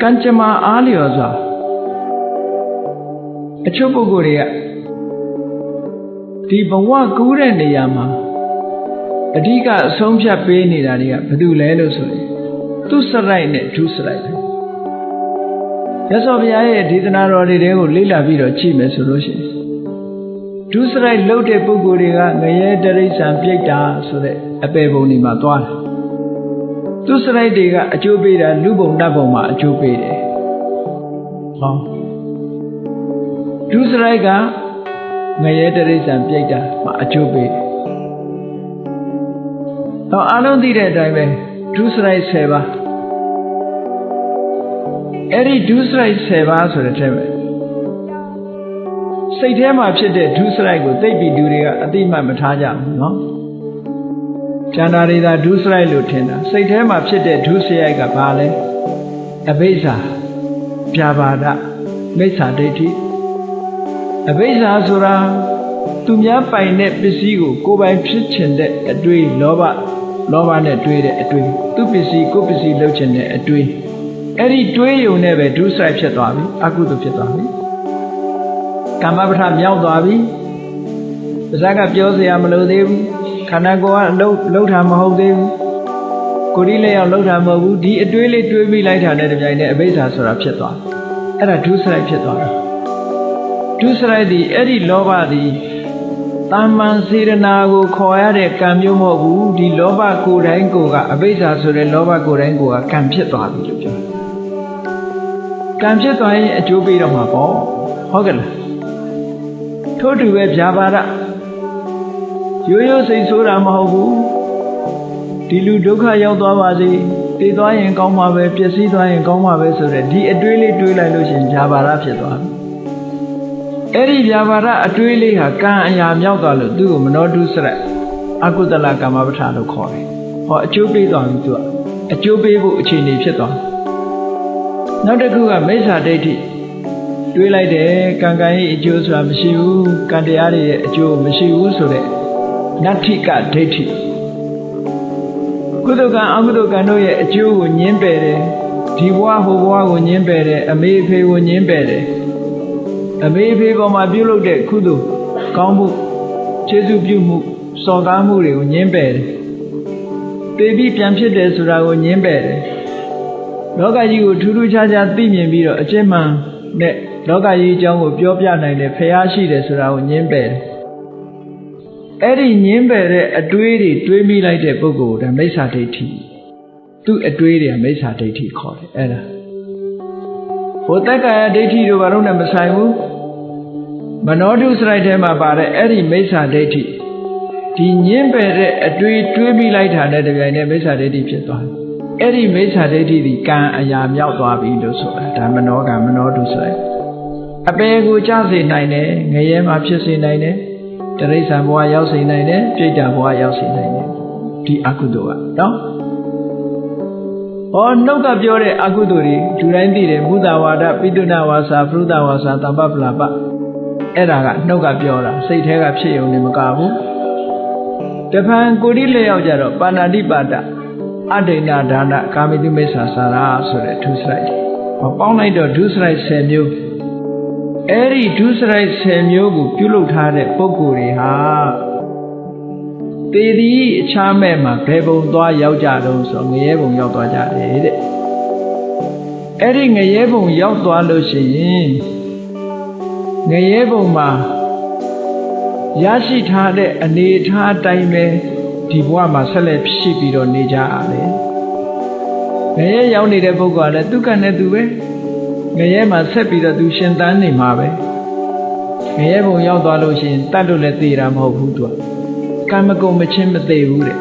ကံကြမ္မာအားလျော်စွာအချို့ပုဂ္ဂိုလ်တွေကဒီဘဝကူးတဲ့နေရာမှာအဓိကအဆုံးဖြတ်ပေးနေတာတွေကဘာတူလဲလို့ဆိုရင်သူစရိုက်နဲ့ဒုစရိုက်ပဲရသော်ဘုရားရဲ့ဒေသနာတော်တွေတဲကိုလေ့လာပြီးတော့ကြည့်မယ်ဆိုလို့ရှိရင်ဒုစရိုက်လှုပ်တဲ့ပုဂ္ဂိုလ်တွေကငရဲတရိစ္ဆာန်ပြိတ်တာဆိုတဲ့အပေပုံတွေမှာသွားတယ် သူစရိုက်တွေကအကျိုးပေးတာလူပုံနတ်ပုံမှာအကျိုးပေးတယ်ဟောဒုစရိုက်ကငရဲတရိစ္ဆာန်ပြိတ်တာမှာအကျိုးပေးတယ်တော့အားလုံးသိတဲ့အတိုင်းပဲဒုစရိုက်10ပါးအဲ့ဒီဒုစရိုက်10ပါးဆိုတဲ့ထဲမှာစိတ်ထဲမှာဖြစ်တဲ့ဒုစရိုက်ကိုသိပြီးလူတွေကအတိမတ်မထားကြဘူးเนาะ ကျန်တာတွေသာဒုစရိုက်လို့ထင်တာစိတ်ထဲမှာဖြစ်တဲ့ဒုစရိုက်ကဘာလဲအဘိဇ္ဇာပြာပါဒမိစ္ဆာဒိဋ္ဌိအဘိဇ္ဇာဆိုတာသူများပိုင်တဲ့ပစ္စည်းကိုကိုယ်ပိုင်ဖြစ်ချင်တဲ့အတွေးလောဘလောဘနဲ့တွေးတဲ့အတွေးသူပစ္စည်းကိုယ်ပစ္စည်းလုပ်ချင်တဲ့အတွေးအဲ့ဒီတွေးယုံနဲ့ပဲဒုစရိုက်ဖြစ်သွားပြီအကုသိုလ်ဖြစ်သွားပြီကာမပဋ္ဌမြောက်သွားပြီပါဇက်ကပြောစရာမလိုသေးဘူး ခန္ဓာကိုယ်ကအလုံးလုံးတာမဟုတ်သေးဘူးကိုယ်ဒီလည်းရောက်လုံးတာမဟုတ်ဘူးဒီအတွေးလေးတွေးပြီးလိုက်တာနဲ့တပြိုင်တည်းအဘိဇ္ဇာဆိုတာဖြစ်သွားအဲ့ဒါဒုစရိုက်ဖြစ်သွားတယ်ဒုစရိုက်ဒီအဲ့ဒီလောဘဒီတာမန်စေရနာကိုခေါ်ရတဲ့ကံမျိုးမဟုတ်ဘူးဒီလောဘကိုယ်တိုင်းကိုယ်ကအဘိဇ္ဇာဆိုတဲ့လောဘကိုယ်တိုင်းကိုယ်ကကံဖြစ်သွားပြီလို့ပြောတယ်ကံဖြစ်သွားရင်အကျိုးပေးတော့မှာပေါ့ဟုတ်ကဲ့လားထို့တူပဲဗျာပါဒ ရိုးရိုးစိတ်ဆိုးတာမဟုတ်ဘူးဒီလူဒုက္ခရောက်သွားပါစေတည်သွားရင်ကောင်းမှာပဲပျက်စီးသွားရင်ကောင်းမှာပဲဆိုတဲ့ဒီအတွေးလေးတွေးလိုက်လို့ရှင်ဗျာပါဒဖြစ်သွားပြီအဲ့ဒီဗျာပါဒအတွေးလေးဟာကံအရာမြောက်သွားလို့သူ့ကိုမနောတုစရက်အကုသလကမ္မပဋ္ဌာလို့ခေါ်တယ်ဟောအကျိုးပေးသွားပြီသူကအကျိုးပေးဖို့အခြေအနေဖြစ်သွားနောက်တစ်ခုကမိစ္ဆာဒိဋ္ဌိတွေးလိုက်တယ်ကံကံရဲ့အကျိုးဆိုတာမရှိဘူးကံတရားတွေရဲ့အကျိုးမရှိဘူးဆိုတဲ့ နတ္ထိကဒိဋ္ဌိကုသကံအကုသကံတို့ရဲ့အကျိုးကိုညင်းပယ်တယ်ဒီဘဝဟိုဘဝကိုညင်းပယ်တယ်အမေအဖေကိုညင်းပယ်တယ်အမေအဖေပေါ်မှာပြုလုပ်တဲ့ကုသိုလ်ကောင်းမှုကျေးဇူးပြုမှုစော်ကားမှုတွေကိုညင်းပယ်တယ်ပေပြီးပြန်ဖြစ်တယ်ဆိုတာကိုညင်းပယ်တယ်လောကကြီးကိုထူးထူးခြားခြားသိမြင်ပြီးတော့အကျင့်မှန်နဲ့လောကကြီးအကြောင်းကိုပြောပြနိုင်တယ်ဖះရှိတယ်ဆိုတာကိုညင်းပယ်တယ် အဲ့ဒီညင်းပယ်တဲ့အတွေးတွေတွေးမိလိုက်တဲ့ပုဂ္ဂိုလ်ကမိစ္ဆာဒိဋ္ဌိသူ့အတွေးတွေကမိစ္ဆာဒိဋ္ဌိခေါ်တယ်အဲ့ဒါဟိုတက္ကရာဒိဋ္ဌိတို့ဘာလို့နဲ့မဆိုင်ဘူးမနောတုစရိုက်ထဲမှာပါတဲ့အဲ့ဒီမိစ္ဆာဒိဋ္ဌိဒီညင်းပယ်တဲ့အတွေးတွေးမိလိုက်တာနဲ့တပြိုင်တည်းမိစ္ဆာဒိဋ္ဌိဖြစ်သွားတယ်အဲ့ဒီမိစ္ဆာဒိဋ္ဌိဒီကံအရာမြောက်သွားပြီလို့ဆိုတာဒါမနောကမနောတုစရိုက်အပေကိုကြစေနိုင်တယ်ငရဲမှာဖြစ်စေနိုင်တယ် တရိစ္ဆာန်ဘဝရောက်စေနိုင်တယ်ပြိတ္တာဘဝရောက်စေနိုင်တယ်ဒီအကုသိုလ်ကနော်ဟောနှုတ်ကပြောတဲ့အကုသိုလ်တွေလူတိုင်းသိတယ်မုဒ္ဒဝါဒပိတုဏဝါစာပရုဒ္ဒဝါစာတမ္ပပလာပအဲ့ဒါကနှုတ်ကပြောတာစိတ်ထဲကဖြစ်ရုံနဲ့မကဘူးတဖန်ကိုတိလက်ရောက်ကြတော့ပါဏာတိပါဒအဒိဏဒါနကာမိတုမိစ္ဆာစာရာဆိုတဲ့ဒုစရိုက်ဟောပေါင်းလိုက်တော့ဒုစရိုက်10မျိုး အဲ့ဒီဒုစရိုက်10မျိုးကိုပြုလုပ်ထားတဲ့ပုဂ္ဂိုလ်တွေဟာတေသည်အခြားမဲ့မှာဘယ်ပုံသွားရောက်ကြတော့ဆိုငရဲပုံရောက်သွားကြတယ်တဲ့အဲ့ဒီငရဲပုံရောက်သွားလို့ရှိရင်ငရဲပုံမှာရရှိထားတဲ့အနေထားအတိုင်းပဲဒီဘဝမှာဆက်လက်ဖြစ်ပြီးတော့နေကြရတယ်ငရဲရောက်နေတဲ့ပုဂ္ဂိုလ်ကလည်းသူကနဲ့သူပဲ ငရဲမှာဆက်ပြီးတော့သူရှင်သန်နေမှာပဲငရဲဘုံရောက်သွားလို့ရှိရင်တတ်လို့လည်းသိတာမဟုတ်ဘူးသူကကံမကုံမချင်းမသိဘူးတဲ့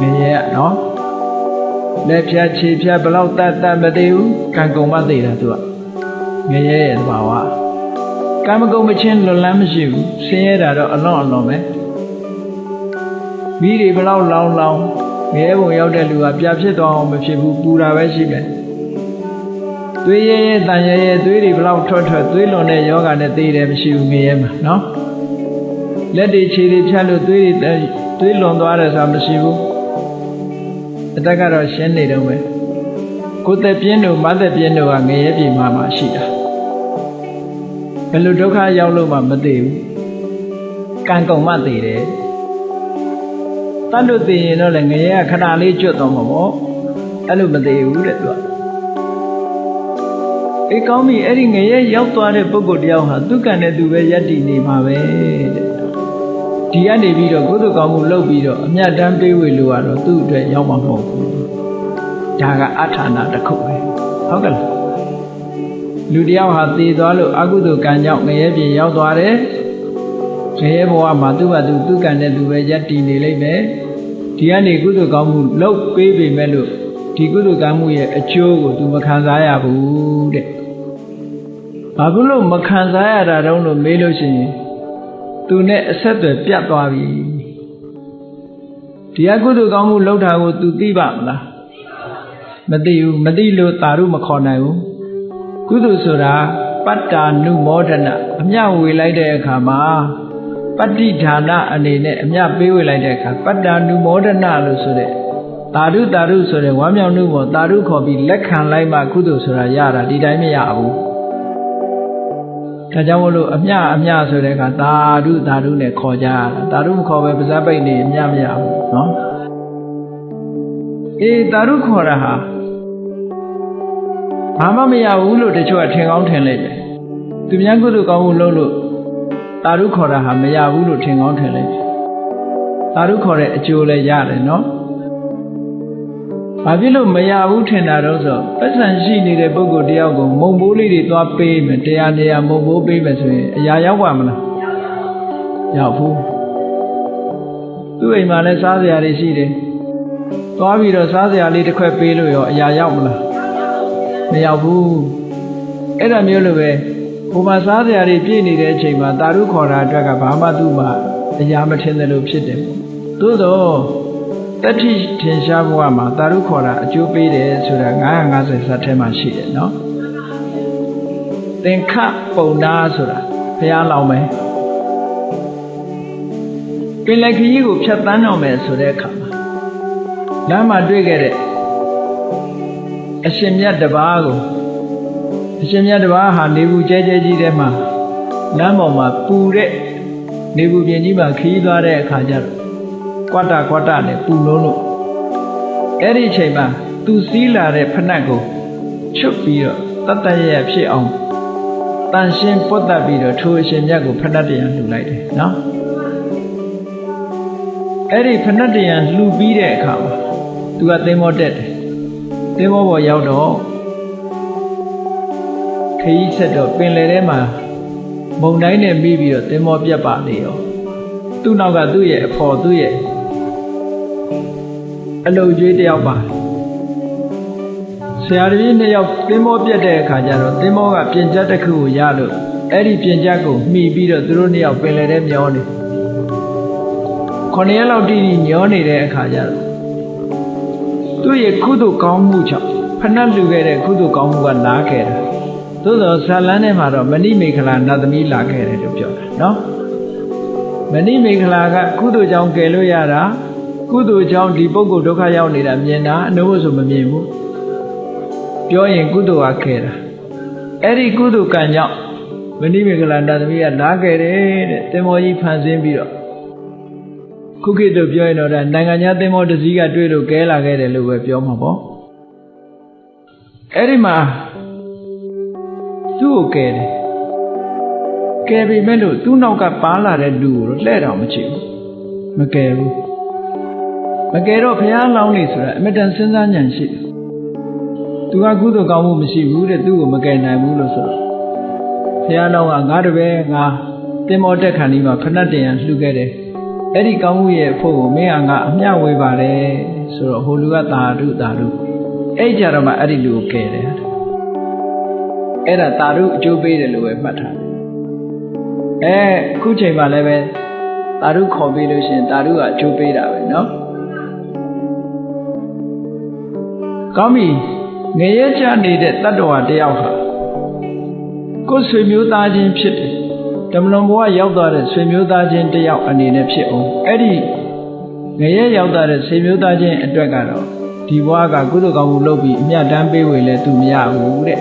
ငရဲကနော်လက်ဖြတ်ခြေဖြတ်ဘလောက်တတ်တတ်မသိဘူးကံကုံမသိတာသူကငရဲရဲ့သဘာဝကံမကုံမချင်းလွန်လန်းမရှိဘူးဆင်းရဲတာတော့အလွန်အလွန်ပဲမိတွေဘလောက်လောင်းလောင်းငရဲဘုံရောက်တဲ့လူကပြဖြစ်သွားအောင်မဖြစ်ဘူးပူတာပဲရှိမယ် သွေးရဲရဲတန်ရဲရဲသွေးတွေဘလောက်ထွက်ထွက်သွေးလွန်တဲ့ယောဂနဲ့သေတယ်မရှိဘူးငရဲမှာနော်လက်တွေခြေတွေဖြတ်လို့သွေးတွေသွေးလွန်သွားတယ်ဆိုတာမရှိဘူးအတက်ကတော့ရှင်းနေတော့ပဲကိုယ်သက်ပြင်းတို့မသက်ပြင်းတို့ကငရဲပြည်မှာမှရှိတာဘယ်လိုဒုက္ခရောက်လို့မှမသိဘူးကံကုန်မှသိတယ်တတ်လို့သိရင်တော့လည်းငရဲကခဏလေးကျွတ်သွားမှာပေါ့အဲ့လိုမသိဘူးတဲ့သူက အေးကောင်းပြီအဲ့ဒီငရဲရောက်သွားတဲ့ပုဂ္ဂိုလ်တယောက်ဟာသူကံနဲ့သူပဲယက်တည်နေမှာပဲတဲ့ဒီကနေပြီးတော့ကုသကောင်းမှုလုပ်ပြီးတော့အမြတ်တမ်းပေးဝေလို့ကတော့သူ့အတွက်ရောက်မှာမဟုတ်ဘူးဒါကအထာဏတစ်ခုပဲဟုတ်ကဲ့လားလူတယောက်ဟာသေသွားလို့အကုသိုလ်ကံကြောင့်ငရဲပြေရောက်သွားတယ်ငရဲဘဝမှာသူ့ဘာသူသူ့ကံနဲ့သူပဲယက်တည်နေလိမ့်မယ်ဒီကနေကုသိုလ်ကောင်းမှုလုပ်ပေးပေမဲ့လို့ဒီကုသိုလ်ကောင်းမှုရဲ့အကျိုးကိုသူမခံစားရဘူးတဲ့ ဘာဖြစ်လို့မခံစားရတာတုံးလို့မေးလို့ရှိရင်သူနဲ့အဆက်အသွယ်ပြတ်သွားပြီဒီအကုသိုလ်ကောင်းမှုလုပ်တာကို तू သိပါမလားမသိဘူးမသိလို့တာရုမခေါ်နိုင်ဘူးကုသိုလ်ဆိုတာပတ္တာနုမောဒနာအမျှဝေလိုက်တဲ့အခါမှာပတ္တိဌာနအနေနဲ့အမျှပေးဝေလိုက်တဲ့အခါပတ္တာနုမောဒနာလို့ဆိုတဲ့တာရုတာရုဆိုတဲ့ဝမ်းမြောက်မှုပေါ်တာရုခေါ်ပြီးလက်ခံလိုက်မှကုသိုလ်ဆိုတာရတာဒီတိုင်းမရဘူး ဒါကြောင့်မလို့အမျှအမျှဆိုတဲ့ကသာဓုသာဓုနဲ့ခေါ်ကြရတာသာဓုမခေါ်ပဲပါဇာပိတ်နေအမျှမရဘူးနော်အေးသာဓုခေါ်တာဟာဘာမှမရဘူးလို့တချို့ကထင်ကောင်းထင်လိုက်တယ်သူများကုသိုလ်ကောင်းမှုလုပ်လို့သာဓုခေါ်တာဟာမရဘူးလို့ထင်ကောင်းထင်လိုက်တယ်သာဓုခေါ်တဲ့အကျိုးလည်းရတယ်နော် ဘာဖြစ်လို့မရဘူးထင်တာတော့ဆိုပတ်စံရှိနေတဲ့ပုဂ္ဂိုလ်တယောက်ကိုမုံဘိုးလေးတွေသွားပေးမယ်တရားနေရာမုံဘိုးပေးမယ်ဆိုရင်အရာရောက်ပါမလားရောက်ဘူးသူ့အိမ်မှာလည်းစားစရာတွေရှိတယ်သွားပြီးတော့စားစရာလေးတစ်ခွက်ပေးလို့ရောအရာရောက်မလားမရောက်ဘူးအဲ့ဒါမျိုးလိုပဲဘုမစားစရာတွေပြည့်နေတဲ့အချိန်မှာတာရုခေါ်တာအတွက်ကဘာမှသူ့မှာအရာမထင်တယ်လို့ဖြစ်တယ်သို့တော့ တတိထင်ရှားဘဝမှာတာရုခေါ်တာအကျိုးပေးတယ်ဆိုတာ950ဇတ်ထဲမှာရှိတယ်နော်သင်္ခပုံနာဆိုတာဘုရားလောင်မယ်ပင်လယ်ခရီးကိုဖြတ်တန်းတော့မယ်ဆိုတဲ့အခါမှာလမ်းမှာတွေ့ခဲ့တဲ့အရှင်မြတ်တပါးကိုအရှင်မြတ်တပါးဟာနေဘူးကျဲကျဲကြီးထဲမှာလမ်းပေါ်မှာပူတဲ့နေဘူးပြင်ကြီးမှာခီးသွားတဲ့အခါကျတော့ ကွာတာကွာတာနဲ့ပူလုံးလို့အဲ့ဒီအချိန်မှာသူစည်းလာတဲ့ဖနက်ကိုချွတ်ပြီးတော့တတ်တရရဖြစ်အောင်တန်ရှင်းပုတ်တက်ပြီးတော့ထိုအရှင်မြတ်ကိုဖနက်တရားလှူလိုက်တယ်နော်အဲ့ဒီဖနက်တရားလှူပြီးတဲ့အခါမှာသူကသင်္ဘောတက်တယ်သင်္ဘောပေါ်ရောက်တော့ခရီးဆက်တော့ပင်လယ်ထဲမှာမုန်တိုင်းနဲ့မိပြီးတော့သင်္ဘောပြတ်ပါလေရောသူ့နောက်ကသူ့ရဲ့အဖော်သူ့ရဲ့ အလုတ်ကျွေးတယောက်ပါဆရာတပည့်နှစ်ယောက်သင်္ဘောပြတ်တဲ့အခါကျတော့သင်္ဘောကပြင်ချက်တစ်ခုကိုရလို့အဲ့ဒီပြင်ချက်ကိုမှီပြီးတော့သူတို့နှစ်ယောက်ပင်လယ်ထဲမျောနေခொနည်းရက်လောက်တိတိညောနေတဲ့အခါကျတော့သူ့ရဲ့ကုသိုလ်ကောင်းမှုကြောင့်ဖဏတ်လူခဲ့တဲ့ကုသိုလ်ကောင်းမှုကလာခဲ့တာသို့သောဇာလန်းထဲမှာတော့မဏိမေခလာနတ်သမီးလာခဲ့တယ်လို့ပြောတာနော်မဏိမေခလာကကုသိုလ်ကြောင့်ကယ်လို့ရတာ ကုသိုလ်ကြောင့်ဒီပုဂ္ဂိုလ်ဒုက္ခရောက်နေတာမြင်တာအနုဘဆိုမမြင်ဘူးပြောရင်ကုသိုလ်ကခဲ့တာအဲ့ဒီကုသိုလ်ကံကြောင့်မဏိမေခလာနတ်သမီးကလာခဲ့တယ်တဲ့သင်္ဘောကြီးဖန်ဆင်းပြီးတော့ခုခေတ်တို့ပြောရင်တော့ဒါနိုင်ငံခြားသင်္ဘောတစ်စီးကတွေ့လို့ကဲလာခဲ့တယ်လို့ပဲပြောမှာပေါ့အဲ့ဒီမှာသူ့ကိုကဲတယ်ကဲပြီမဲ့လို့သူ့နောက်ကပါလာတဲ့လူကိုလှဲ့တော်မချင်ဘူးမကဲဘူး မကဲတော့ဘုရားလောင်းနေဆိုတာအမတန်စဉ်းစားဉာဏ်ရှိတယ်သူကကုသိုလ်ကောင်းမှုမရှိဘူးတဲ့သူ့ကိုမကဲနိုင်ဘူးလို့ဆိုတော့ဘုရားလောင်းကငါတပည့်ငါတင်မောတက်ခဏီမှာဖဏတ်တင်ရလှူခဲ့တယ်အဲ့ဒီကောင်းမှုရဲ့အဖို့ကိုမင်းကငါအမျှဝေပါတယ်ဆိုတော့ဟိုလူကသာဓုသာဓုအဲ့ကြတော့မှအဲ့ဒီလူကိုကဲတယ်အဲ့ဒါသာဓုအကျိုးပေးတယ်လို့ပဲမှတ်ထားတယ်အဲခုချိန်မှလည်းပဲသာဓုခေါ်ပြီးလို့ရှိရင်သာဓုကအကျိုးပေးတာပဲเนาะ ကောင်းပြီငရဲချနေတဲ့တတ္တဝါတယောက်ဟာကိုယ်ဆွေမျိုးသားချင်းဖြစ်တယ်ဓမ္မလွန်ဘဝရောက်သွားတဲ့ဆွေမျိုးသားချင်းတယောက်အနေနဲ့ဖြစ်အောင်အဲ့ဒီငရဲရောက်သွားတဲ့ဆွေမျိုးသားချင်းအတွက်ကတော့ဒီဘဝကကုသိုလ်ကောင်းမှုလုပ်ပြီးအမြတ်တမ်းပေးဝေလဲသူမရဘူးတဲ့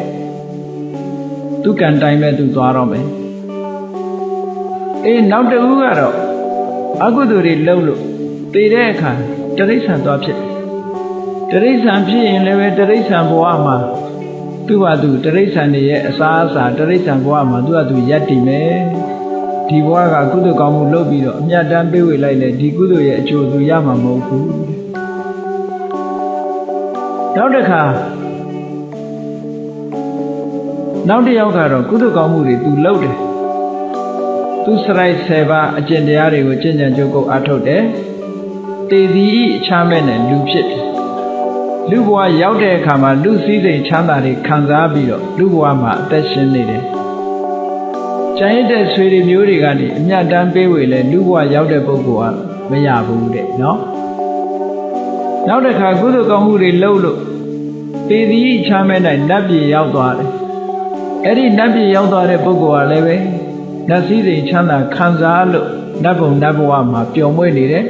သူကံတိုင်းပဲသူသွားတော့မယ်အေးနောက်တစ်ဦးကတော့အကုသိုလ်တွေလုပ်လို့တည်တဲ့အခါတရိษံသွားဖြစ်တယ် တရိษံဖြစ်ရင်လည်းပဲတရိษံဘဝမှာသူ့ဟာသူတရိษံတွေရဲ့အစားအစာတရိษံဘဝမှာသူ့ဟာသူရက်တည်မယ်ဒီဘဝကကုသိုလ်ကောင်းမှုလုပ်ပြီးတော့အမြတ်တမ်းပေးဝေလိုက်လဲဒီကုသိုလ်ရဲ့အကျိုးသူရမှာမဟုတ်ဘူးနောက်တစ်ခါနောက်တစ်ယောက်ကတော့ကုသိုလ်ကောင်းမှုတွေသူလုပ်တယ်သူစရိုက်10ပါးအကျင့်တရားတွေကိုကျင့်ကြံကြုတ်ကုတ်အားထုတ်တယ်တည်သည်ဤအချမ်းမဲ့နဲ့လူဖြစ်တယ် လူဘဝရောက်တဲ့အခါမှာလူစည်းစိမ်ချမ်းသာတွေခံစားပြီးတော့လူဘဝမှာအသက်ရှင်နေတယ်ကျန်ရတဲ့ဆွေတွေမျိုးတွေကနေအမြတ်တမ်းပေးဝေလဲလူဘဝရောက်တဲ့ပုဂ္ဂိုလ်ကမရဘူးတဲ့နော်နောက်တစ်ခါကုသိုလ်ကောင်းမှုတွေလုပ်လို့တည်သည်ချမ်းမဲ့၌နတ်ပြည်ရောက်သွားတယ်အဲ့ဒီနတ်ပြည်ရောက်သွားတဲ့ပုဂ္ဂိုလ်ကလည်းပဲနတ်စည်းစိမ်ချမ်းသာခံစားလို့နတ်ဘုံနတ်ဘဝမှာပျော်မွေ့နေတယ်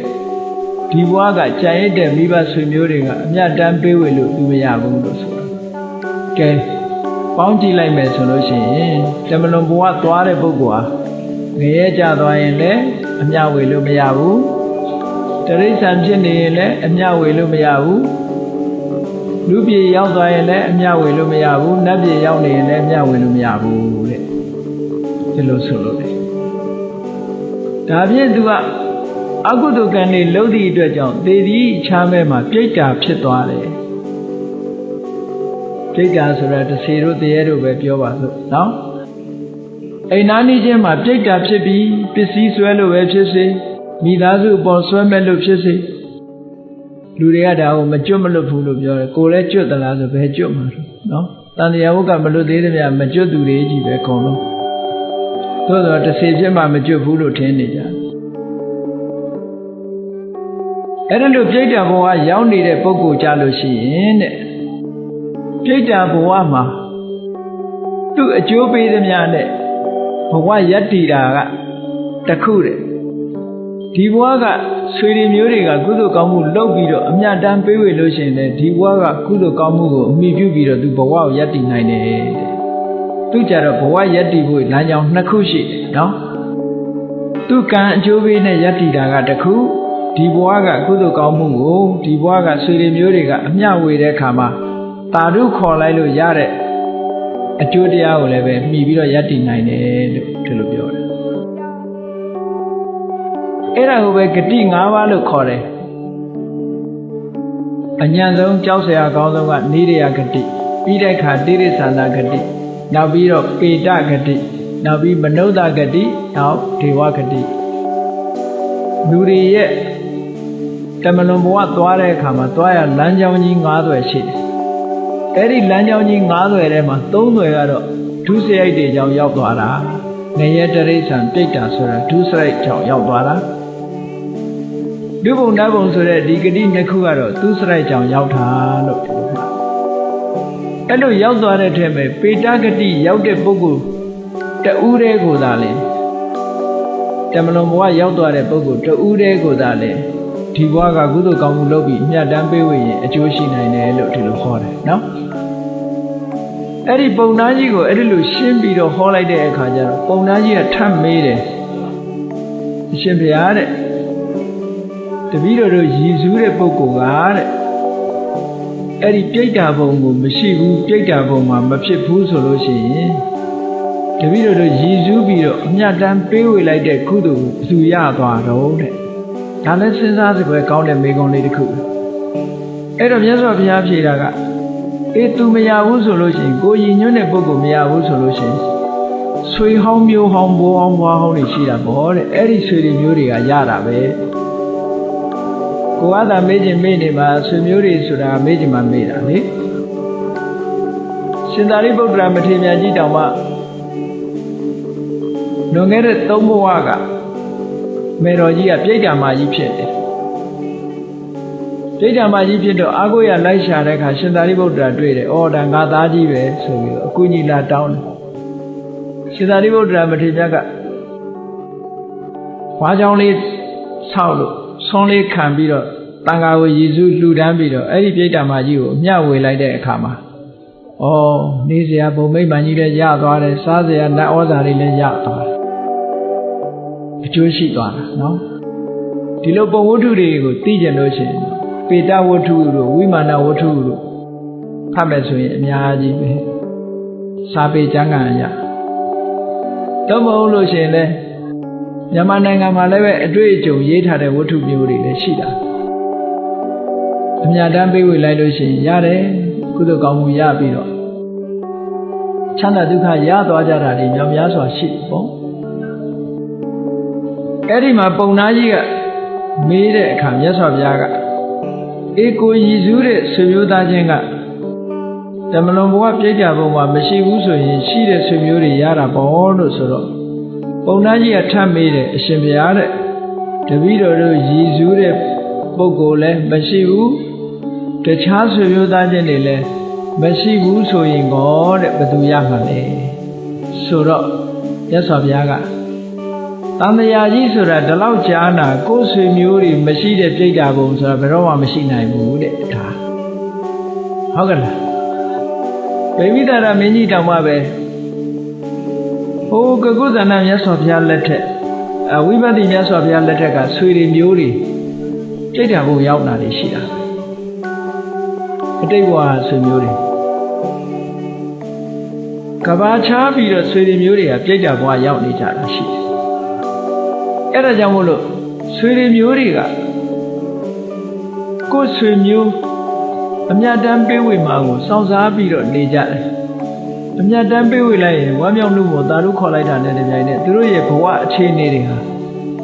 ဒီဘဝကကြံရတဲ့မိဘဆွေမျိုးတွေကအမြတ်တမ်းပေးဝေလို့သူမရဘူးလို့ဆိုတာကဲပေါင်းကြည့်လိုက်မယ်ဆိုလို့ရှိရင်တမလွန်ဘဝသွားတဲ့ပုဂ္ဂိုလ်ဟာငရဲကြသွားရင်လည်းအမြဝေလို့မရဘူးတရိษံဖြစ်နေရင်လည်းအမြဝေလို့မရဘူးလူပြေရောက်သွားရင်လည်းအမြဝေလို့မရဘူးနတ်ပြေရောက်နေရင်လည်းအမြဝေလို့မရဘူးတဲ့ဒီလိုဆိုလို့တယ်ဒါဖြင့်သူက အကုသိုလ်ကံတွေလှုပ်သည့်အတွက်ကြောင့်သေသည်ချမ်းမဲ့မှာပြိတ္တာဖြစ်သွားတယ်ပြိတ္တာဆိုတာတစေတို့တရေတို့ပဲပြောပါစို့နော်အိမ်နာနေချင်းမှာပြိတ္တာဖြစ်ပြီးပစ္စည်းဆွဲလို့ပဲဖြစ်စေမိသားစုပေါ်ဆွဲမဲ့လို့ဖြစ်စေလူတွေကဒါကိုမကျွတ်မလွတ်ဘူးလို့ပြောတယ်ကိုယ်လည်းကျွတ်သလားဆိုဘယ်ကျွတ်မှာလို့နော်တန်တရားဝုတ်ကမလွတ်သေးတဲ့မြမကျွတ်သူတွေကြီးပဲအကုန်လုံးသို့တော့တစေဖြစ်မှမကျွတ်ဘူးလို့ထင်နေကြတယ် အဲ့ဒါလို့ပြိတ္တာဘဝရောက်နေတဲ့ပုဂ္ဂိုလ်ကြလို့ရှိရင်တဲ့ပြိတ္တာဘဝမှာသူ့အကျိုးပေးသမျှနဲ့ဘဝယက်တီတာကတခုတဲ့ဒီဘဝကဆွေတွေမျိုးတွေကကုသိုလ်ကောင်းမှုလုပ်ပြီးတော့အမြတ်တမ်းပေးဝေလို့ရှိရင်လည်းဒီဘဝကကုသိုလ်ကောင်းမှုကိုအမိပြုပြီးတော့သူဘဝကိုယက်တီနိုင်တယ်တဲ့သူကြတော့ဘဝယက်တီဖို့လမ်းကြောင်းနှစ်ခုရှိတယ်နော်သူကံအကျိုးပေးနဲ့ယက်တီတာကတခု ဒီဘဝကကုသိုလ်ကောင်းမှုကိုဒီဘဝကဆွေတွေမျိုးတွေကအမျှဝေတဲ့အခါမှာတာဓုခေါ်လိုက်လို့ရတဲ့အကျိုးတရားကိုလည်းပဲမှီပြီးတော့ယက်တည်နိုင်တယ်လို့ဒီလိုပြောတယ်အဲ့ဒါကိုပဲဂတိ၅ပါးလို့ခေါ်တယ်အញ្ញံဆုံးကြောက်စရာကောင်းဆုံးကနေရယဂတိပြီးတဲ့အခါတိရိစ္ဆာနာဂတိနောက်ပြီးတော့ပေတဂတိနောက်ပြီးမနုဿဂတိနောက်ဒေဝဂတိလူတွေရဲ့ တမလွန်ဘဝသွားတဲ့အခါမှာသွားရလမ်းကြောင်းကြီး၅သွယ်ရှိတယ်။အဲ့ဒီလမ်းကြောင်းကြီး၅သွယ်ထဲမှာ၃သွယ်ကတော့ဒုစရိုက်တွေကြောင့်ရောက်သွားတာ။ငရဲတရိษံပြိတ္တာဆိုတာဒုစရိုက်ကြောင့်ရောက်သွားတာ။ဒုဘုံနတ်ဘုံဆိုတဲ့ဒီဂတိနှစ်ခုကတော့ဒုစရိုက်ကြောင့်ရောက်တာလို့ပြောမှာ။အဲ့လိုရောက်သွားတဲ့ထဲမှာပေတဂတိရောက်တဲ့ပုဂ္ဂိုလ်တဦးတည်းကိုသာလေတမလွန်ဘဝရောက်သွားတဲ့ပုဂ္ဂိုလ်တဦးတည်းကိုသာလေ ဒီဘဝကကုသိုလ်ကောင်းမှုလုပ်ပြီးမြတ်တမ်းပေးဝေရင်အကျိုးရှိနိုင်တယ်လို့ဒီလိုဟောတယ်နော်အဲ့ဒီပုံသားကြီးကိုအဲ့ဒီလိုရှင်းပြီးတော့ဟောလိုက်တဲ့အခါကျတော့ပုံသားကြီးကထပ်မေးတယ်အရှင်ဘုရားတဲ့တပည့်တော်တို့ရည်စူးတဲ့ပုဂ္ဂိုလ်ကတဲ့အဲ့ဒီပြိတ္တာဘုံကိုမရှိဘူးပြိတ္တာဘုံမှာမဖြစ်ဘူးဆိုလို့ရှိရင်တပည့်တော်တို့ရည်စူးပြီးတော့အမြတ်တမ်းပေးဝေလိုက်တဲ့ကုသိုလ်ကိုဘယ်သူရသွားတော့တဲ့ ဒါလည်းစဉ်းစားစပွဲကောင်းတဲ့မိကုံလေးတစ်ခုအဲ့တော့မြတ်စွာဘုရားဖြေတာကအေး तू မရဘူးဆိုလို့ရှိရင်ကိုရည်ညွှန်းတဲ့ပုဂ္ဂိုလ်မရဘူးဆိုလို့ရှိရင်ဆွေဟောင်းမျိုးဟောင်းဘိုးဟောင်းဘွားဟောင်းတွေရှိတာပေါ့တဲ့အဲ့ဒီဆွေတွေမျိုးတွေကရတာပဲကိုကသာမေးခြင်းမေးနေမှာဆွေမျိုးတွေဆိုတာမေးခြင်းမှမေးတာလေရှင်သာရိပုတ္တရာမထေရမြတ်ကြီးတောင်မှလွန်ခဲ့တဲ့သုံးဘဝက မေတော်ကြီးကပြိတ္တာမာကြီးဖြစ်တယ်ပြိတ္တာမာကြီးဖြစ်တော့အာကိုရလိုက်ရှာတဲ့အခါရှင်သာရိပုတ္တရာတွေ့တယ်။အော်ဒါငါသားကြီးပဲဆိုပြီးတော့အကူကြီးလာတောင်းတယ်။ရှင်သာရိပုတ္တရာမထေရမြတ်ကဝါကြောင်လေးဆောက်လို့ဆွန်းလေးခံပြီးတော့တန်ဃာကိုရည်စူးလှူဒန်းပြီးတော့အဲ့ဒီပြိတ္တာမကြီးကိုအမျှဝေလိုက်တဲ့အခါမှာဩနေစရာဘုံမိမ့်မှန်ကြီးလည်းရသွားတယ်စားစရာနတ်ဩဇာတွေလည်းရသွားတယ် အကျိုးရှိသွားတာနော်ဒီလိုပုံဝတ္ထုတွေကိုသိကြလို့ရှိရင်ပေတဝတ္ထုတို့ဝိမာနဝတ္ထုတို့ဖတ်မယ်ဆိုရင်အများကြီးပဲစာပေကျမ်းဂန်အရတော့မဟုတ်လို့ရှိရင်လည်းမြန်မာနိုင်ငံမှာလည်းပဲအတွေ့အကြုံရေးထားတဲ့ဝတ္ထုမျိုးတွေလည်းရှိတာအမြတ်တမ်းပေးဝေလိုက်လို့ရှိရင်ရတယ်ကုသိုလ်ကောင်းမှုရပြီးတော့ချမ်းသာဒုက္ခရသွားကြတာတွေမြောက်များစွာရှိပေါ့ အဲ့ဒီမှာပုံနာကြီးကမေးတဲ့အခါမြတ်စွာဘုရားကအေကိုရည်စူးတဲ့ဆွေမျိုးသားချင်းကတမလွန်ဘဝပြိတ္တာဘုံမှာမရှိဘူးဆိုရင်ရှိတဲ့ဆွေမျိုးတွေရတာပေါ့လို့ဆိုတော့ပုံနာကြီးကထပ်မေးတယ်အရှင်ဘုရားတဲ့တပည့်တော်တို့ရည်စူးတဲ့ပုဂ္ဂိုလ်လည်းမရှိဘူးတခြားဆွေမျိုးသားချင်းတွေလည်းမရှိဘူးဆိုရင်ကောတဲ့ဘယ်သူရမှာလဲဆိုတော့ရသော်ဘုရားက တန်တရာကြီးဆိုတာဒီလောက်ကြားနာကိုယ်ဆွေမျိုးတွေမရှိတဲ့ပြိတ္တာဘုံဆိုတာဘယ်တော့မှမရှိနိုင်ဘူးတဲ့ဒါဟုတ်ကဲ့လားဗိမိတာရမင်းကြီးတောင်မှပဲဟိုကကုသနာမြတ်စွာဘုရားလက်ထက်အဝိပဿနာမြတ်စွာဘုရားလက်ထက်ကဆွေတွေမျိုးတွေပြိတ္တာဘုံရောက်တာတွေရှိတာအတိတ်ဘဝဆွေမျိုးတွေကဘာချားပြီးတော့ဆွေတွေမျိုးတွေကပြိတ္တာဘဝရောက်နေကြတာရှိတယ် အဲ့ဒါကြောင့်မို့လို့ဆွေတွေမျိုးတွေကကိုယ်ဆွေမျိုးအမြတ်တမ်းပေးဝေမှာကိုစောင့်စားပြီးတော့နေကြတယ်အမြတ်တမ်းပေးဝေလိုက်ရင်ဝမ်းမြောက်မှုကိုသာတို့ခေါ်လိုက်တာနဲ့တပြိုင်နက်သူတို့ရဲ့ဘဝအခြေအနေတွေဟာ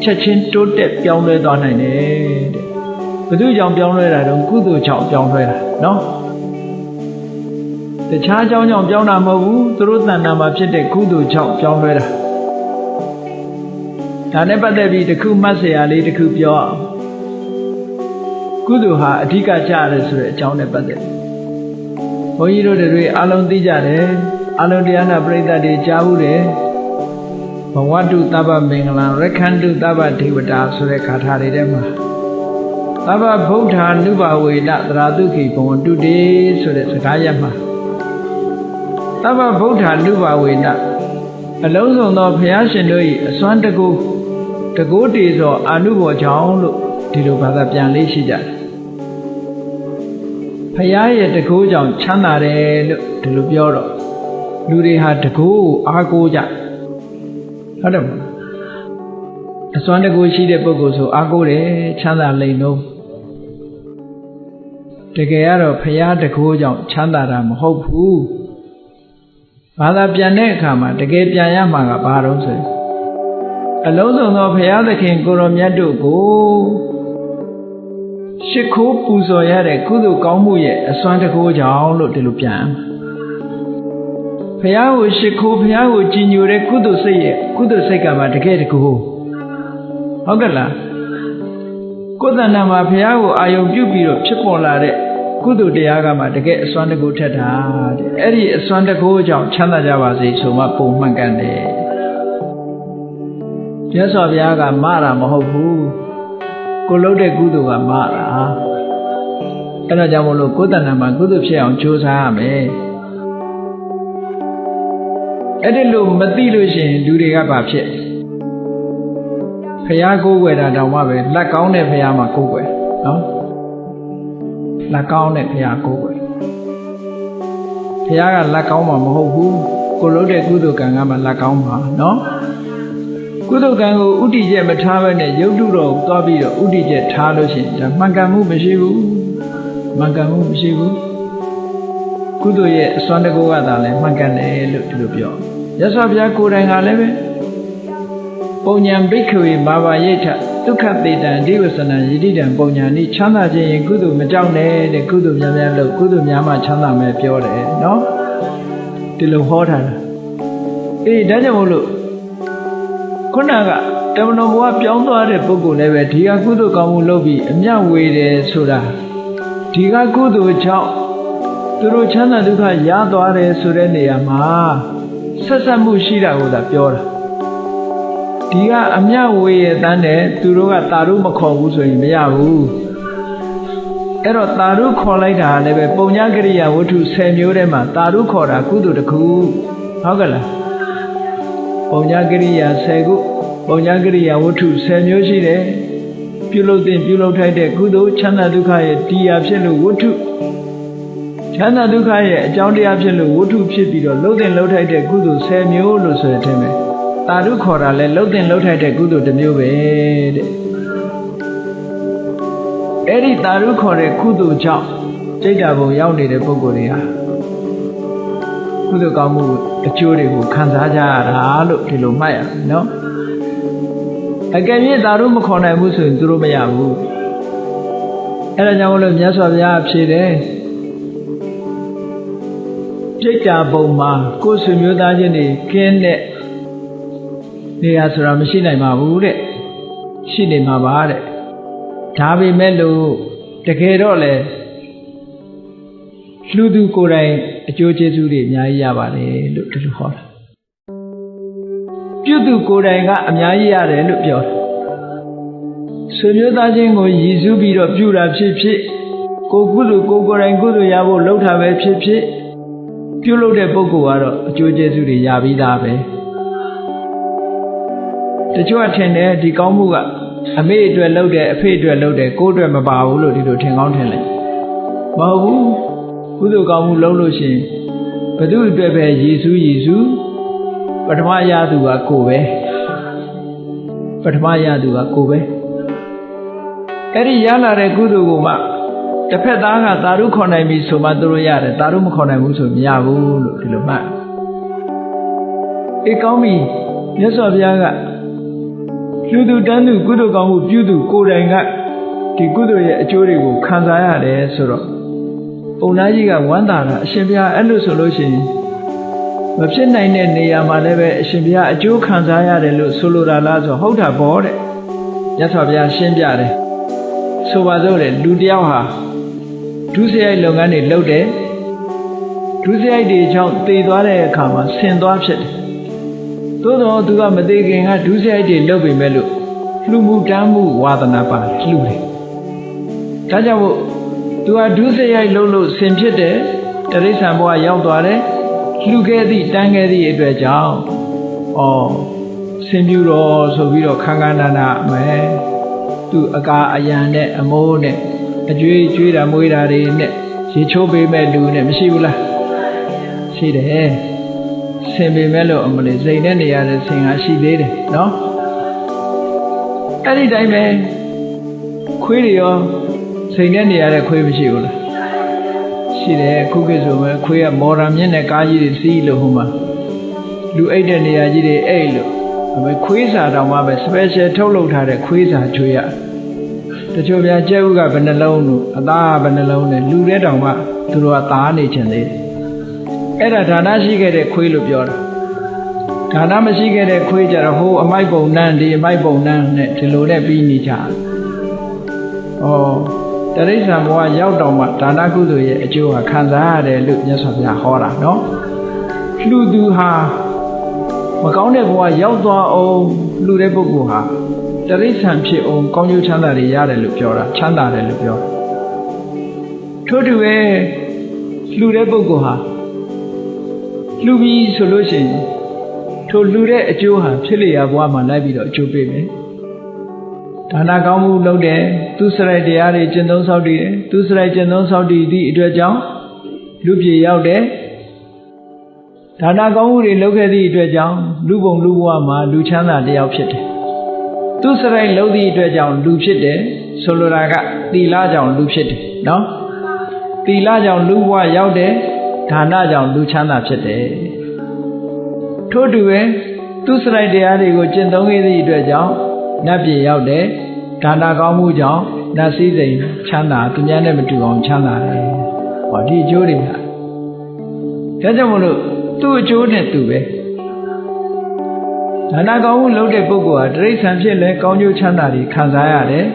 ချက်ချင်းတိုးတက်ပြောင်းလဲသွားနိုင်တယ်တဲ့ဘယ်သူကြောင့်ပြောင်းလဲတာတော့ကုသိုလ်ကြောင့်ပြောင်းလဲတာနော်တခြားအကြောင်းကြောင့်ပြောင်းတာမဟုတ်ဘူးသူတို့တဏ္ဍာမှာဖြစ်တဲ့ကုသိုလ်ကြောင့်ပြောင်းလဲတာ ဒါနဲ့ပတ်သက်ပြီးတခုမှတ်စရာလေးတခုပြောအောင်ကုသိုလ်ဟာအဓိကကျရတယ်ဆိုတဲ့အကြောင်းနဲ့ပတ်သက်ပြီးဘုန်းကြီးတို့တွေအားလုံးသိကြတယ်အားလုံးတရားနာပရိသတ်တွေကြားဘူးတယ်ဘဝတုတဗ္ဗမင်္ဂလံရခန္တုတဗ္ဗဒေဝတာဆိုတဲ့ခါထားတွေထဲမှာတဗ္ဗဗုဒ္ဓ ानु ဘာဝေနသရာတုခိဘဝတုတေဆိုတဲ့စကားရပ်မှာတဗ္ဗဗုဒ္ဓ ानु ဘာဝေနအလုံးစုံသောဘုရားရှင်တို့၏အစွမ်းတကူ တကူတည်သောအာနုဘောကြောင့်လို့ဒီလိုဘာသာပြန်လေးရှိကြတယ်ဖရာရဲ့တကူကြောင့်ချမ်းသာတယ်လို့ဒီလိုပြောတော့လူတွေဟာတကူကိုအားကိုးကြဟုတ်တယ်မလားအစွမ်းတကူရှိတဲ့ပုဂ္ဂိုလ်ဆိုအားကိုးတယ်ချမ်းသာလိမ့်လို့တကယ်ကတော့ဖရာတကူကြောင့်ချမ်းသာတာမဟုတ်ဘူးဘာသာပြန်တဲ့အခါမှာတကယ်ပြန်ရမှာကဘာတော့ဆိုရင် အလုံးစုံသောဘုရားသခင်ကိုရောမြတ်တို့ကိုရှ िख ိုးပူဇော်ရတဲ့ကုသိုလ်ကောင်းမှုရဲ့အစွမ်းတကိုးကြောင့်လို့ဒီလိုပြန်ဘုရားကိုရှ िख ိုးဘုရားကိုကြည်ညိုတဲ့ကုသိုလ်စိတ်ရဲ့ကုသိုလ်စိတ်ကမှတကယ်တကူဟုတ်ကဲ့လားကိုယ်တဏ္ဍာမှာဘုရားကိုအာယုံပြုပြီးတော့ဖြစ်ပေါ်လာတဲ့ကုသိုလ်တရားကမှတကယ်အစွမ်းတကူထက်တာတဲ့အဲ့ဒီအစွမ်းတကူကြောင့်ချမ်းသာကြပါစေဆိုမှပုံမှန်ကန်တယ် မြတ်စွာဘုရားကမတာမဟုတ်ဘူးကိုလုပ်တဲ့ကုသိုလ်ကမတာအဲ့ဒါကြောင့်မလို့ကိုယ်တဏ္ဍာမှာကုသိုလ်ဖြစ်အောင်ကြိုးစားရမယ်အဲ့ဒီလိုမသိလို့ရှိရင်လူတွေကဘာဖြစ်ဖះကိုးကွယ်တာတောင်မှပဲလက်ကောင်းတဲ့ဖះမှာကိုးကွယ်နော်လက်ကောင်းတဲ့ဖះကိုးကွယ်ဖះကလက်ကောင်းမှာမဟုတ်ဘူးကိုလုပ်တဲ့ကုသိုလ်ကံကမှလက်ကောင်းမှာနော် ကုသိုလ်ကံကိုဥတီချက်မထားဘဲနဲ့ရုပ်တုတော်ကိုသွားပြီးတော့ဥတီချက်ထားလို့ရှိရင်ဒါမှန်ကန်မှုမရှိဘူးမှန်ကန်မှုမရှိဘူးကုသိုလ်ရဲ့အစွမ်းတကူကသာလဲမှန်ကန်တယ်လို့ဒီလိုပြောရသော်ဘုရားကိုယ်တိုင်ကလည်းပဲပုံညာဘိက္ခဝေဘာဝရိဋ္ဌဒုက္ခသေတံဒီဝဆနံယတိတံပုံညာနိချမ်းသာခြင်းရင်ကုသိုလ်မကြောက်နဲ့တဲ့ကုသိုလ်များများလုပ်ကုသိုလ်များမှချမ်းသာမယ်ပြောတယ်နော်ဒီလိုဟောထားတာအေးဒါကြောင့်မို့လို့ ခုနကတမန်တော်ဘုရားပြောင်းသွားတဲ့ပုဂ္ဂိုလ်လည်းပဲဒီကကုသိုလ်ကောင်းမှုလုပ်ပြီးအမျှဝေတယ်ဆိုတာဒီကကုသိုလ်ကြောင့်သူတို့ချမ်းသာဒုက္ခရသွားတယ်ဆိုတဲ့နေရာမှာဆက်ဆက်မှုရှိတာကိုသာပြောတာဒီကအမျှဝေရတန်းတယ်သူတို့ကတာတို့မခေါ်ဘူးဆိုရင်မရဘူးအဲ့တော့တာရုခေါ်လိုက်တာလည်းပဲပုံညာကရိယာဝတ္ထု10မျိုးထဲမှာတာရုခေါ်တာကုသိုလ်တစ်ခုဟုတ်ကဲ့လား ပုံညာကရိယာ10ခုပုံညာကရိယာဝတ္ထု10မျိုးရှိတယ်ပြုလုပ်တဲ့ပြုလုပ်ထိုက်တဲ့ကုသိုလ်ချမ်းသာဒုက္ခရဲ့တရားဖြစ်လို့ဝတ္ထုချမ်းသာဒုက္ခရဲ့အကြောင်းတရားဖြစ်လို့ဝတ္ထုဖြစ်ပြီးတော့လှုပ်တဲ့လှုပ်ထိုက်တဲ့ကုသိုလ်10မျိုးလို့ဆိုရတဲ့မယ်တာရုခေါ်တာလည်းလှုပ်တဲ့လှုပ်ထိုက်တဲ့ကုသိုလ်တစ်မျိုးပဲတဲ့အဲ့ဒီတာရုခေါ်တဲ့ကုသိုလ်ကြောင့်စိတ်ဓာတ်ဘုံရောက်နေတဲ့ပုဂ္ဂိုလ်တွေဟာကုသိုလ်ကောင်းမှု အကျိုးတွေကိုခံစားကြရတာလို့ဒီလိုမှတ်ရမယ်နော်အကယ်၍တာရုမခေါ်နိုင်ဘူးဆိုရင်သူတို့မရဘူးအဲ့ဒါကြောင့်မလို့မြတ်စွာဘုရားဖြေတယ်စိတ်ဓာတ်ဘုံမှာကိုယ်ဆွေမျိုးသားချင်းတွေကင်းတဲ့နေရာဆိုတာမရှိနိုင်ပါဘူးတဲ့ရှိနေမှာပါတဲ့ဒါပေမဲ့လို့တကယ်တော့လေလူသူကိုယ်တိုင် အကျိုးကျေးဇူးတွေအများကြီးရပါတယ်လို့ဒီလိုဟောတာပြုသူကိုယ်တိုင်ကအများကြီးရတယ်လို့ပြောတယ်ဆွေမျိုးသားချင်းကိုရည်စူးပြီးတော့ပြုတာဖြစ်ဖြစ်ကိုကုသိုလ်ကိုကိုယ်တိုင်ကုသိုလ်ရဖို့လှုပ်တာပဲဖြစ်ဖြစ်ပြုလုပ်တဲ့ပုဂ္ဂိုလ်ကတော့အကျိုးကျေးဇူးတွေရပြီးသားပဲတချို့ကထင်တယ်ဒီကောင်းမှုကအမေအတွက်လုပ်တယ်အဖေအတွက်လုပ်တယ်ကိုယ်အတွက်မပါဘူးလို့ဒီလိုထင်ကောင်းထင်လိုက်မဟုတ်ဘူး ကုသိုလ်ကောင်းမှုလုပ်လို့ရှိရင်ဘသူအတွက်ပဲယေရှုယေရှုပထမရသူကကိုပဲပထမရသူကကိုပဲအဲ့ဒီရလာတဲ့ကုသိုလ်ကိုမှတစ်ဖက်သားကသာဓုခေါ်နိုင်ပြီဆိုမှသူတို့ရတယ်သာဓုမခေါ်နိုင်ဘူးဆိုမရဘူးလို့ဒီလိုမှတ်အေးကောင်းပြီမြတ်စွာဘုရားကလူသူတန်းသူကုသိုလ်ကောင်းမှုပြုသူကိုယ်တိုင်ကဒီကုသိုလ်ရဲ့အကျိုးတွေကိုခံစားရတယ်ဆိုတော့ ပုံသားကြီးကဝမ်းသာတာအရှင်ဘုရားအဲ့လိုဆိုလို့ရှိရင်မဖြစ်နိုင်တဲ့နေရာမှာလည်းပဲအရှင်ဘုရားအကျိုးခံစားရတယ်လို့ဆိုလိုတာလားဆိုဟုတ်တာပေါ့တဲ့ရသော်ဘုရားရှင်းပြတယ်ဆိုပါစို့တဲ့လူတယောက်ဟာဒုစရိုက်လုပ်ငန်းတွေလုပ်တယ်ဒုစရိုက်တွေကြောင့်တည်သွားတဲ့အခါမှာဆင်သွားဖြစ်တယ်သို့တော့သူကမသေးခင်ကဒုစရိုက်တွေလုပ်ပေမဲ့လို့လှူမှုတမ်းမှုဝါသနာပါလှူတယ်။ဒါကြောင့်မို့ သူကဒုစရိုက်လုပ်လို့ဆင်ဖြစ်တယ်တရိษံဘဝရောက်သွားတယ်လှူခဲ့သည့်တန်းခဲ့သည့်အတွက်ကြောင့်ဩဆင်ပြူတော်ဆိုပြီးတော့ခန်းခန်းနာနာမယ်သူအကာအယံနဲ့အမိုးနဲ့အကျွေးကျွေးတာမွေးတာတွေနဲ့ရေချိုးပေးမဲ့လူနဲ့မရှိဘူးလားရှိတယ်ဆင်ပေမဲ့လို့အမလေးစိတ်နဲ့နေရတဲ့ဆင်ဟာရှိသေးတယ်နော်အဲ့ဒီတိုင်းပဲခွေးတွေရော စိတ်နဲ့နေရတဲ့ခွေးမရှိဘူးလားရှိတယ်ခုခေတ်ဆိုပဲခွေးကမော်ဒန်မြင့်တဲ့ကားကြီးတွေစီးလို့ဟိုမှာလူအိတ်တဲ့နေရာကြီးတွေအိတ်လို့အမေခွေးစာတောင်မှပဲ special ထုတ်လုပ်ထားတဲ့ခွေးစာချွေရတချို့များကျဲဥကဘယ်နှလုံးလို့အသားကဘယ်နှလုံးနဲ့လူတဲ့တောင်မှသူတို့ကသားနေချင်သေးတယ်အဲ့ဒါဒါနရှိခဲ့တဲ့ခွေးလို့ပြောတာဒါနမရှိခဲ့တဲ့ခွေးကြတော့ဟိုအမိုက်ပုံနှန်းဒီအမိုက်ပုံနှန်းနဲ့ဒီလိုနဲ့ပြီးနေကြတယ်။ဩ တရိစ္ဆာန်ဘဝရောက်တော့မှဒါနကုသိုလ်ရဲ့အကျိုးဟာခံစားရတယ်လို့မြတ်စွာဘုရားဟောတာနော်။လူသူဟာမကောင်းတဲ့ဘဝရောက်သွားအောင်လူတဲ့ပုဂ္ဂိုလ်ဟာတရိစ္ဆာန်ဖြစ်အောင်ကောင်းကျိုးချမ်းသာတွေရတယ်လို့ပြောတာချမ်းသာတယ်လို့ပြောတာ။ထို့တူပဲလူတဲ့ပုဂ္ဂိုလ်ဟာလှူပြီးဆိုလို့ရှိရင်ထိုလှူတဲ့အကျိုးဟာဖြစ်လျာဘဝမှာလိုက်ပြီးတော့အကျိုးပေးမယ်။ ဒါနကောင်းမှုလုပ်တယ်သူစရိုက်တရားတွေကျင့်သုံးဆောက်တည်တယ်သူစရိုက်ကျင့်သုံးဆောက်တည်သည့်အတွက်ကြောင့်လူပြေရောက်တယ်။ဒါနကောင်းမှုတွေလုပ်ခဲ့သည့်အတွက်ကြောင့်လူပုံလူဘဝမှာလူချမ်းသာတယောက်ဖြစ်တယ်။သူစရိုက်လုပ်သည့်အတွက်ကြောင့်လူဖြစ်တယ်ဆိုလိုတာကသီလကြောင့်လူဖြစ်တယ်နော်။သီလကြောင့်လူဘဝရောက်တယ်ဒါနကြောင့်လူချမ်းသာဖြစ်တယ်ထို့တူပဲသူစရိုက်တရားတွေကိုကျင့်သုံးခဲ့သည့်အတွက်ကြောင့် နတ်ပြည်ရောက်တယ်ဒါနကောင်းမှုကြောင့်နတ်စည်းစိမ်ချမ်းသာသူများနဲ့မတူအောင်ချမ်းသာတယ်ဟောဒီအကျိုးတွေကဒါကြောင့်မလို့သူ့အကျိုးနဲ့သူပဲဒါနကောင်းမှုလုပ်တဲ့ပုဂ္ဂိုလ်ဟာတိရစ္ဆာန်ဖြစ်လဲကောင်းကျိုးချမ်းသာတွေခံစားရတယ်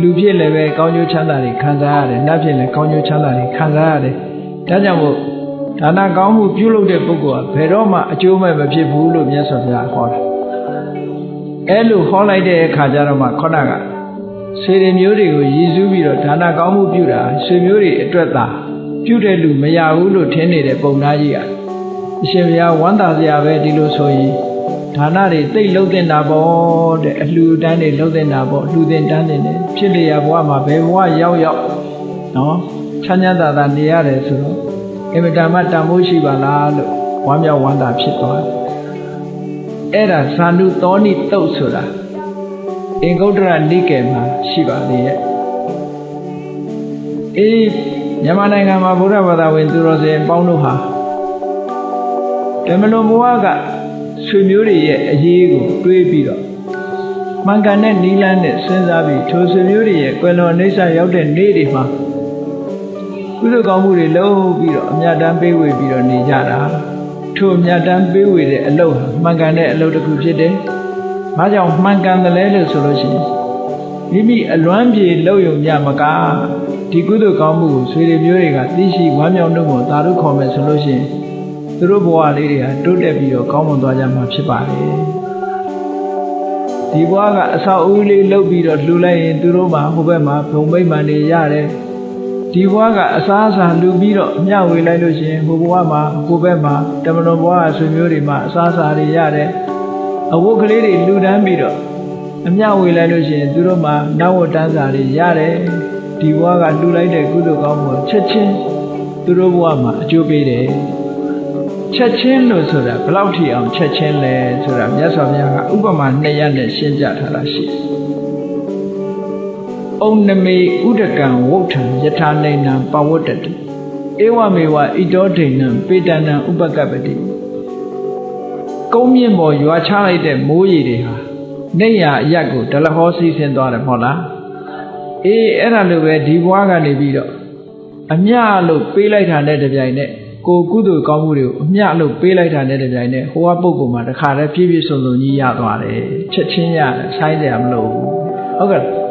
လူဖြစ်လည်းပဲကောင်းကျိုးချမ်းသာတွေခံစားရတယ်နတ်ဖြစ်လည်းကောင်းကျိုးချမ်းသာတွေခံစားရတယ်ဒါကြောင့်မို့ဒါနကောင်းမှုပြုလုပ်တဲ့ပုဂ္ဂိုလ်ကဘယ်တော့မှအကျိုးမဲ့မဖြစ်ဘူးလို့မြတ်စွာဘုရားဟောတာ အဲလိုဟောလိုက်တဲ့အခါကျတော့မှခေါဏကဆွေတွေမျိုးတွေကိုရည်စူးပြီးတော့ဒါနကောင်းမှုပြုတာဆွေမျိုးတွေအတွက်သာပြုတဲ့လူမရဘူးလို့ထင်နေတဲ့ပုံသားကြီးကအရှင်ဘုရားဝမ်းသာစရာပဲဒီလိုဆိုရင်ဒါနတွေတိတ်လုံးတင်တာပေါ့တဲ့အလှူတန်းတွေလုံးတင်တာပေါ့အလှူတင်တန်းတင်တယ်ဖြစ်လျက်ဘဝမှာဘယ်ဘဝရောက်ရောက်နော်ချမ်းချမ်းသာသာနေရတယ်ဆိုတော့အင်မတန်မှတန်ဖိုးရှိပါလားလို့ဝမ်းမြောက်ဝမ်းသာဖြစ်သွားတယ် အဲ့ဒါဇာနုသောဏိတုတ်ဆိုတာအင်္ဂုတ္တရနိကေမှာရှိပါလေရဲ့အေးမြန်မာနိုင်ငံမှာဗုဒ္ဓဘာသာဝင်သူတော်စင်ပေါင်းတို့ဟာဓမ္မလွန်ဘဝကဆွေမျိုးတွေရဲ့အရေးကိုတွေးပြီးတော့မှန်ကန်တဲ့နီလန်းနဲ့စဉ်းစားပြီးထိုဆွေမျိုးတွေရဲ့ကွယ်လွန်အိဋ္ဌရောက်တဲ့နေ့တွေမှာကုသိုလ်ကောင်းမှုတွေလုပ်ပြီးတော့အမြတ်တမ်းပေးဝေပြီးတော့နေကြတာ ထိုအမြတ်တမ်းပေးဝေတဲ့အလုပ်ဟာမှန်ကန်တဲ့အလုပ်တစ်ခုဖြစ်တယ်။ဘာကြောင့်မှန်ကန်တယ်လဲလို့ဆိုလို့ရှိရင်မိမိအလွမ်းပြေလုပ်ယုံကြမကဒီကုသိုလ်ကောင်းမှုကိုဆွေတွေမျိုးတွေကသိရှိဝမ်းမြောက်နှုတ်ကိုသာဓုခေါ်မယ်ဆိုလို့ရှိရင်သူတို့ဘဝလေးတွေဟာတိုးတက်ပြီးတော့ကောင်းမွန်သွားကြမှာဖြစ်ပါတယ်ဒီဘဝကအဆောက်အဦလေးလှုပ်ပြီးတော့လှူလိုက်ရင်သူတို့မှဟိုဘက်မှာဘုံမိတ်မှန်နေရတယ် ဒီဘဝကအစားအစာလှူပြီးတော့မျှဝေလိုက်လို့ရှိရင်ဟိုဘဝမှာဟိုဘက်မှာတမန်တော်ဘဝဆွေမျိုးတွေမှာအစားအစာတွေရတယ်အဝတ်ကလေးတွေလှူဒန်းပြီးတော့အမျှဝေလိုက်လို့ရှိရင်သူတို့မှာနောက်ဝတ္တန်းစာတွေရတယ်ဒီဘဝကလှူလိုက်တဲ့ကုသိုလ်ကောင်းမှုချက်ချင်းသူတို့ဘဝမှာအကျိုးပေးတယ်ချက်ချင်းလို့ဆိုတာဘယ်လောက်ထိအောင်ချက်ချင်းလဲဆိုတာမြတ်စွာဘုရားကဥပမာနှစ်ရပ်နဲ့ရှင်းပြထားတာရှိတယ်။ ဩနမေဥဒကံဝုဋ္ဌံယထာနေနံပဝတ္တတိဧဝမေဝဣတောဒိဏံပေတနံဥပကပ္ပတိကုန်းမြင့်ပေါ်ရွာချလိုက်တဲ့မိုးရေတွေဟာနေရအရက်ကိုဒလဟောစီးဆင်းသွားတယ်မဟုတ်လားအေးအဲ့ဒါလိုပဲဒီဘွားကနေပြီးတော့အမြလို့ပေးလိုက်တာနဲ့တပြိုင်နက်ကိုကုသိုလ်ကောင်းမှုတွေကိုအမျှလို့ပေးလိုက်တာနဲ့တပြိုင်နက်ဟိုကပုဂ္ဂိုလ်မှာတခါတည်းပြည့်ပြည့်စုံစုံကြီးရသွားတယ်ချက်ချင်းရတယ်ဆိုင်းကြမလို့ဟုတ်ကဲ့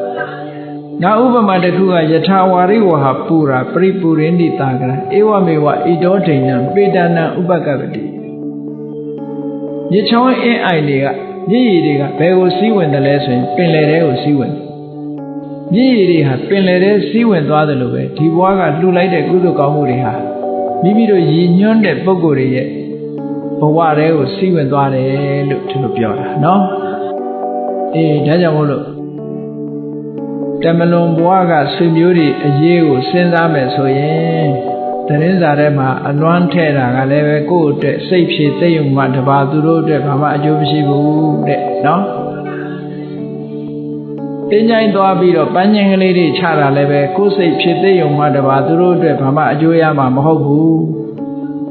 နောက်ဥပမာတစ်ခုကယထာဝါရိဝဟာပူရာပရိပူရင်းတိတာကရဧဝမေဝဣတောဒိဏံပေတနံဥပကပ္ပတိမြေချောင်းအင်းအိုင်တွေကမြည်ရည်တွေကဘယ်ကိုစီးဝင်တယ်လဲဆိုရင်ပင်လယ်ထဲကိုစီးဝင်မြည်ရည်တွေဟာပင်လယ်ထဲစီးဝင်သွားတယ်လို့ပဲဒီဘွားကလှူလိုက်တဲ့ကုသိုလ်ကောင်းမှုတွေဟာမိမိတို့ရည်ညွှန်းတဲ့ပုံကိုယ်တွေရဲ့ဘဝတွေကိုစီးဝင်သွားတယ်လို့သူတို့ပြောတာနော်အေးဒါကြောင့်မို့လို့ တမလွန်ဘဝကဆွေမျိုးတွေအရေးကိုစဉ်းစားမယ်ဆိုရင်တရင်စာထဲမှာအလွမ်းထဲတာကလည်းပဲကိုယ့်အတွက်စိတ်ဖြည့်သိယုံမှတပါသူတို့အတွက်ဘာမှအကျိုးမရှိဘူးတဲ့နော်တင်းကြိုင်းသွားပြီးတော့ပန်းကျင်ကလေးတွေချတာလည်းပဲကိုယ်စိတ်ဖြစ်သိယုံမှတပါသူတို့အတွက်ဘာမှအကျိုးရမှာမဟုတ်ဘူး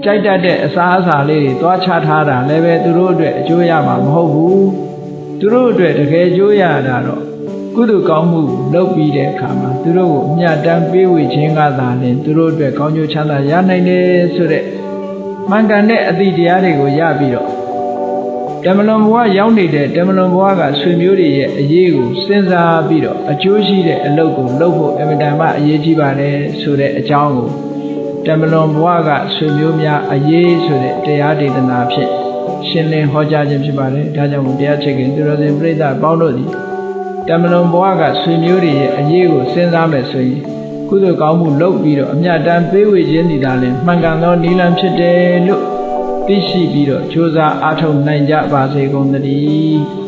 ကြိုက်တတ်တဲ့အစားအစာလေးတွေသွားချထားတာလည်းပဲသူတို့အတွက်အကျိုးရမှာမဟုတ်ဘူးသူတို့အတွက်တကယ်အကျိုးရတာတော့ ကုသိုလ်ကောင်းမှုလုပ်ပြီးတဲ့အခါမှာသူတို့ကိုအမြတ်တမ်းပေးဝေခြင်းကသာလျှင်သူတို့အတွက်ကောင်းကျိုးချမ်းသာရနိုင်တယ်ဆိုတဲ့မှန်ကန်တဲ့အသည့်တရားတွေကိုရပြီးတော့တမလွန်ဘဝရောက်နေတဲ့တမလွန်ဘဝကဆွေမျိုးတွေရဲ့အရေးကိုစဉ်းစားပြီးတော့အကျိုးရှိတဲ့အလုပ်ကိုလုပ်ဖို့အမြဲတမ်းအရေးကြီးပါတယ်ဆိုတဲ့အကြောင်းကိုတမလွန်ဘဝကဆွေမျိုးများအရေးဆိုတဲ့တရားဒေသနာဖြင့်ရှင်းလင်းဟောကြားခြင်းဖြစ်ပါတယ်ဒါကြောင့်တရားချက်ကင်သူတော်စင်ပြိဿပေါင်းတို့သည် တမလွန်ဘဝကဆွေမျိုးတွေရဲ့အရေးကိုစဉ်းစားမယ်ဆိုရင်ကုသိုလ်ကောင်းမှုလုပ်ပြီးတော့အမြတ်တမ်းပေးဝေခြင်းဒီသာလင်မှန်ကန်သောနိလန်ဖြစ်တယ်လို့သိရှိပြီးတော့ကြိုးစားအားထုတ်နိုင်ကြပါစေကုန်သတည်း